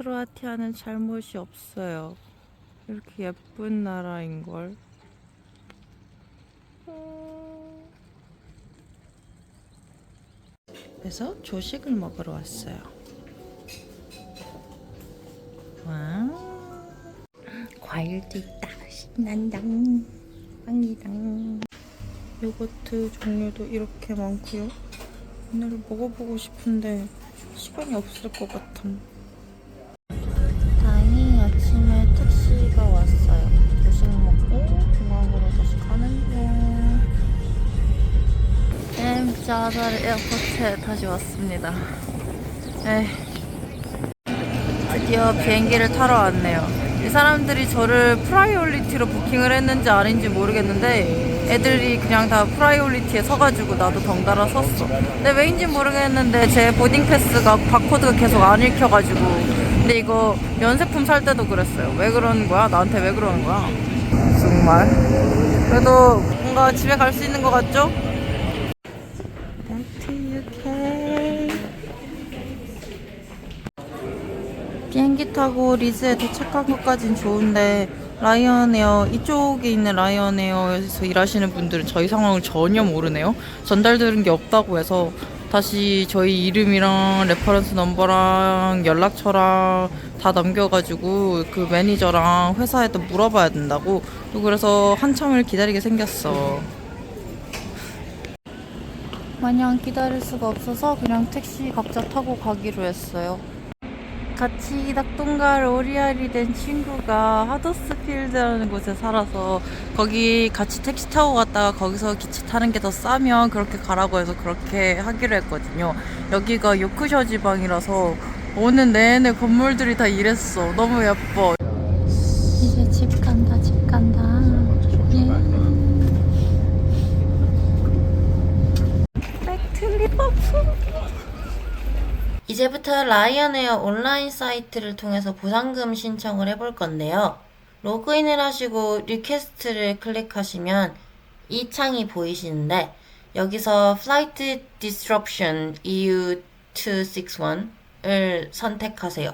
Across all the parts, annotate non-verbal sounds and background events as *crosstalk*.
크로아티아는 잘못이 없어요. 이렇게 예쁜 나라인걸. 그래서 조식을 먹으러 왔어요. 와, 과일도 있다. 신난다. 빵이당. 요거트 종류도 이렇게 많고요. 오늘 먹어보고 싶은데 시간이 없을 것 같음. 엠자다르 에어포트에 다시 왔습니다. 에이. 드디어 비행기를 타러 왔네요. 이 사람들이 저를 프라이올리티로 부킹을 했는지 아닌지 모르겠는데 애들이 그냥 다 프라이올리티에 서가지고 나도 덩달아 섰어. 근데 왜인지 모르겠는데 제 보딩 패스가 바코드가 계속 안 읽혀가지고 근데 이거 면세품 살 때도 그랬어요. 왜 그러는 거야? 나한테 왜 그러는 거야? 정말. 그래도 뭔가 집에 갈 수 있는 것 같죠? 비행기 타고 리즈에 도착한 것까진 좋은데 라이언에어 이쪽에 있는 라이언에어에서 일하시는 분들은 저희 상황을 전혀 모르네요. 전달들은 게 없다고 해서 다시 저희 이름이랑 레퍼런스 넘버랑 연락처랑 다 남겨가지고 그 매니저랑 회사에다 물어봐야 된다고 또 그래서 한참을 기다리게 생겼어. 마냥 기다릴 수가 없어서 그냥 택시 각자 타고 가기로 했어요. 같이 낙동갈 오리알이 된 친구가 하더스필드라는 곳에 살아서 거기 같이 택시 타고 갔다가 거기서 기차 타는 게 더 싸면 그렇게 가라고 해서 그렇게 하기로 했거든요. 여기가 요크셔 지방이라서 오는 내내 건물들이 다 이랬어. 너무 예뻐. 이제 집 간다, 집 간다. 예. 백트 리버풀. 이제부터 라이언에어 온라인 사이트를 통해서 보상금 신청을 해볼 건데요. 로그인을 하시고 리퀘스트를 클릭하시면 이 창이 보이시는데 여기서 Flight Disruption EU261을 선택하세요.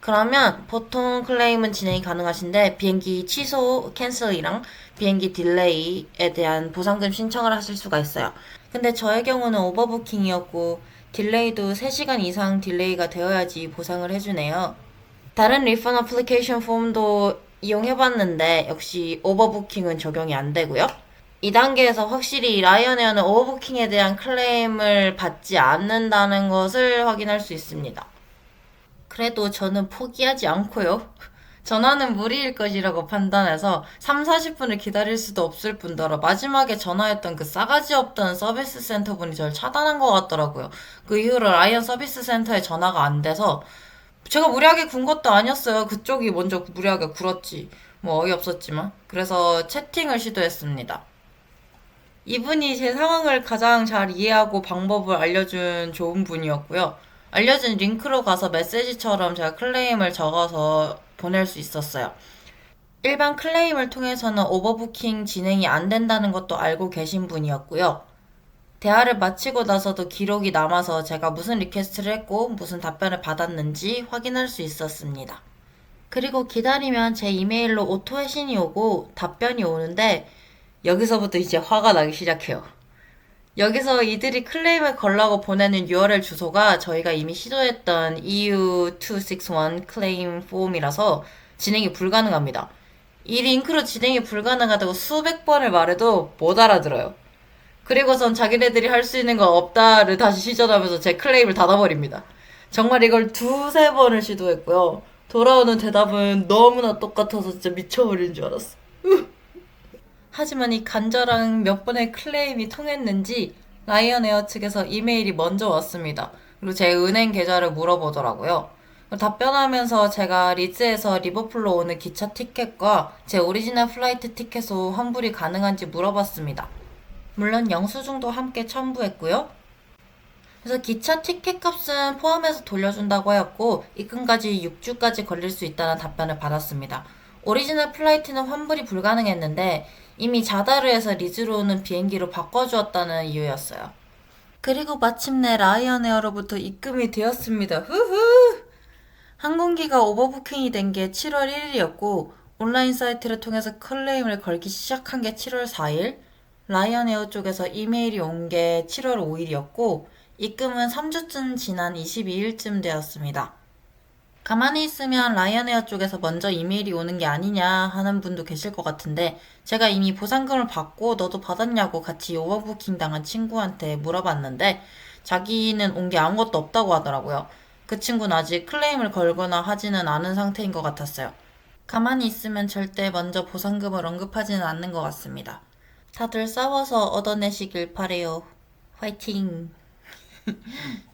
그러면 보통 클레임은 진행이 가능하신데 비행기 취소, 캔슬이랑 비행기 딜레이에 대한 보상금 신청을 하실 수가 있어요. 근데 저의 경우는 오버부킹이었고 딜레이도 3시간 이상 딜레이가 되어야지 보상을 해주네요. 다른 리펀 어플리케이션 폼도 이용해봤는데 역시 오버부킹은 적용이 안 되고요. 이 단계에서 확실히 라이언에어는 오버부킹에 대한 클레임을 받지 않는다는 것을 확인할 수 있습니다. 그래도 저는 포기하지 않고요. 전화는 무리일 것이라고 판단해서 3, 40분을 기다릴 수도 없을 뿐더러 마지막에 전화했던 그 싸가지 없던 서비스 센터 분이 저를 차단한 것 같더라고요. 그 이후로 라이언 서비스 센터에 전화가 안 돼서 제가 무리하게 군 것도 아니었어요. 그쪽이 먼저 무리하게 굴었지. 뭐 어이없었지만. 그래서 채팅을 시도했습니다. 이분이 제 상황을 가장 잘 이해하고 방법을 알려준 좋은 분이었고요. 알려준 링크로 가서 메시지처럼 제가 클레임을 적어서 보낼 수 있었어요. 일반 클레임을 통해서는 오버부킹 진행이 안 된다는 것도 알고 계신 분이었고요. 대화를 마치고 나서도 기록이 남아서 제가 무슨 리퀘스트를 했고 무슨 답변을 받았는지 확인할 수 있었습니다. 그리고 기다리면 제 이메일로 오토 회신이 오고 답변이 오는데 여기서부터 이제 화가 나기 시작해요. 여기서 이들이 클레임을 걸라고 보내는 URL 주소가 저희가 이미 시도했던 EU261 클레임 폼이라서 진행이 불가능합니다. 이 링크로 진행이 불가능하다고 수백 번을 말해도 못 알아들어요. 그리고선 자기네들이 할 수 있는 거 없다를 다시 시전하면서 제 클레임을 닫아버립니다. 정말 이걸 두세 번을 시도했고요. 돌아오는 대답은 너무나 똑같아서 진짜 미쳐버리는 줄 알았어. 하지만 이 간절한 몇 번의 클레임이 통했는지 라이언에어 측에서 이메일이 먼저 왔습니다. 그리고 제 은행 계좌를 물어보더라고요. 답변하면서 제가 리즈에서 리버풀로 오는 기차 티켓과 제 오리지널 플라이트 티켓으로 환불이 가능한지 물어봤습니다. 물론 영수증도 함께 첨부했고요. 그래서 기차 티켓 값은 포함해서 돌려준다고 하였고 입금까지 6주까지 걸릴 수 있다는 답변을 받았습니다. 오리지널 플라이트는 환불이 불가능했는데 이미 자다르에서 리즈로 오는 비행기로 바꿔주었다는 이유였어요. 그리고 마침내 라이언에어로부터 입금이 되었습니다. 후후! 항공기가 오버부킹이 된 게 7월 1일이었고 온라인 사이트를 통해서 클레임을 걸기 시작한 게 7월 4일, 라이언에어 쪽에서 이메일이 온 게 7월 5일이었고 입금은 3주쯤 지난 22일쯤 되었습니다. 가만히 있으면 라이언에어 쪽에서 먼저 이메일이 오는 게 아니냐 하는 분도 계실 것 같은데 제가 이미 보상금을 받고 너도 받았냐고 같이 오버부킹 당한 친구한테 물어봤는데 자기는 온 게 아무것도 없다고 하더라고요. 그 친구는 아직 클레임을 걸거나 하지는 않은 상태인 것 같았어요. 가만히 있으면 절대 먼저 보상금을 언급하지는 않는 것 같습니다. 다들 싸워서 얻어내시길 바래요. 화이팅! *laughs*